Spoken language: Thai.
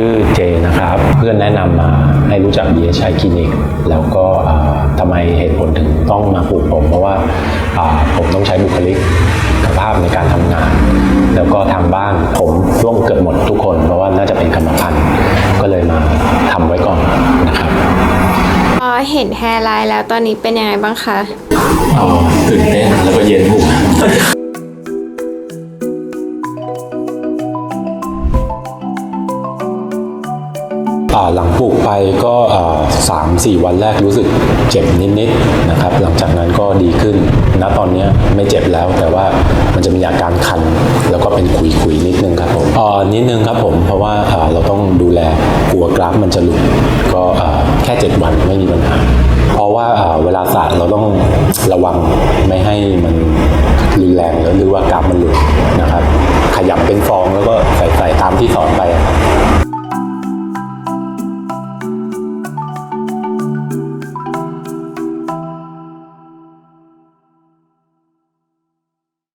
ชื่อเจนะครับ เพื่อนแนะนำมาให้รู้จัก BHI คลินิก แล้วก็อ่าทำไมเหตุผลถึงต้องมาปลูกผม เพราะว่าอ่าผมต้องใช้บุคลิกภาพในการทำงาน แล้วก็ทางบ้านผมร่วงเกือบหมดทุกคน เพราะว่าน่าจะเป็นกรรมพันธุ์ก็เลยมาทำไว้ก่อนนะครับพอเห็นแฮร์ไลน์แล้วตอนนี้เป็นยังไงบ้างคะอ๋อตื่นเต้น หลังปลูกไปก็สามสี่วันแรกรู้สึกเจ็บนิดๆนะครับ หลังจากนั้นก็ดีขึ้น ณ ตอนนี้ไม่เจ็บแล้ว แต่ว่ามันจะมีอาการคัน แล้วก็เป็นขุยๆนิดนึงครับผมอ่านิดนึงครับผม เพราะว่าเราต้องดูแลกลัวกราฟมันจะหลุด ก็แค่เจ็ดวันไม่มีปัญหา เพราะว่าเวลาสระเราต้องระวังไม่ให้มันรุนแรงแล้วหรือว่ากราฟมันหลุดนะครับ ขยับเป็นฟองแล้วก็ใส่ตามที่สอนไป